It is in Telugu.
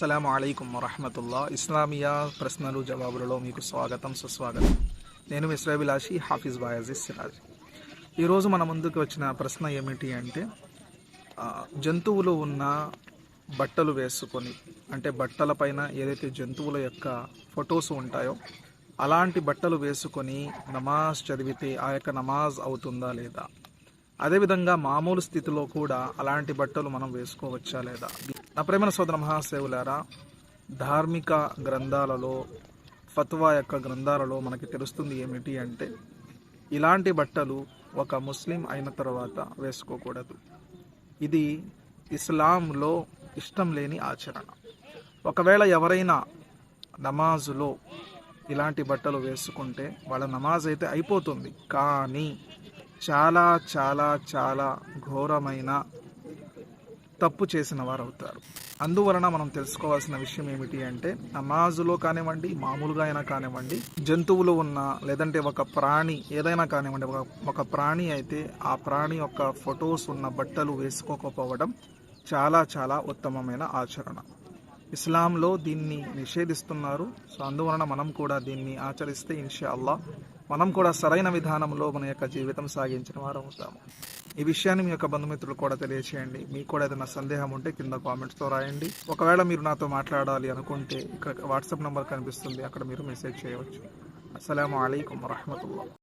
అస్సలం అయికం వరహమతుల్లా. ఇస్లామియా ప్రశ్నలు జవాబులలో మీకు స్వాగతం సుస్వాగతం. నేను మిశ్రాభిలాషి హాఫీజ్ బాయాజిజ్ సిరాజ్. ఈరోజు మన ముందుకు వచ్చిన ప్రశ్న ఏమిటి అంటే జంతువులు ఉన్న బట్టలు వేసుకొని అంటే బట్టల పైన ఏదైతే జంతువుల యొక్క ఫొటోస్ ఉంటాయో అలాంటి బట్టలు వేసుకొని నమాజ్ చదివితే ఆ యొక్క నమాజ్ అవుతుందా లేదా? అదేవిధంగా మామూలు స్థితిలో కూడా అలాంటి బట్టలు మనం వేసుకోవచ్చా లేదా? నా ప్రేమన సోదర మహాసేవులారా ధార్మిక గ్రంథాలలో ఫత్వా యొక్క గ్రంథాలలో మనకి తెలుస్తుంది ఏమిటి అంటే ఇలాంటి బట్టలు ఒక ముస్లిం అయిన తర్వాత వేసుకోకూడదు. ఇది ఇస్లాంలో ఇష్టం లేని ఆచరణ. ఒకవేళ ఎవరైనా నమాజులో ఇలాంటి బట్టలు వేసుకుంటే వాళ్ళ నమాజ్ అయితే అయిపోతుంది. కానీ చాలా చాలా చాలా ఘోరమైన తప్పు చేసిన వారు అవుతారు అందువలన మనం తెలుసుకోవాల్సిన విషయం ఏమిటి అంటే నమాజులో కానివ్వండి మామూలుగా అయినా కానివ్వండి జంతువులు ఉన్న లేదంటే ఒక ప్రాణి ఏదైనా కానివ్వండి ఒక ఒక ప్రాణి అయితే ఆ ప్రాణి యొక్క ఫొటోస్ ఉన్న బట్టలు వేసుకోకపోవడం చాలా చాలా ఉత్తమమైన ఆచరణ. ఇస్లాంలో దీన్ని నిషేధిస్తున్నారు. సో అందువలన మనం కూడా దీన్ని ఆచరిస్తే ఇన్షా అల్లా మనం కూడా సరైన విధానంలో మన యొక్క జీవితం సాగించిన వారు అవుతాము. ఈ విషయాన్ని మీ యొక్క బంధుమిత్రులు కూడా తెలియచేయండి. మీకు కూడా ఏదైనా సందేహం ఉంటే కింద కామెంట్స్తో రాయండి. ఒకవేళ మీరు నాతో మాట్లాడాలి అనుకుంటే ఇక్కడ వాట్సాప్ నెంబర్ కనిపిస్తుంది. అక్కడ మీరు మెసేజ్ చేయవచ్చు. అస్సలం అయికం వరహమతుల్లా.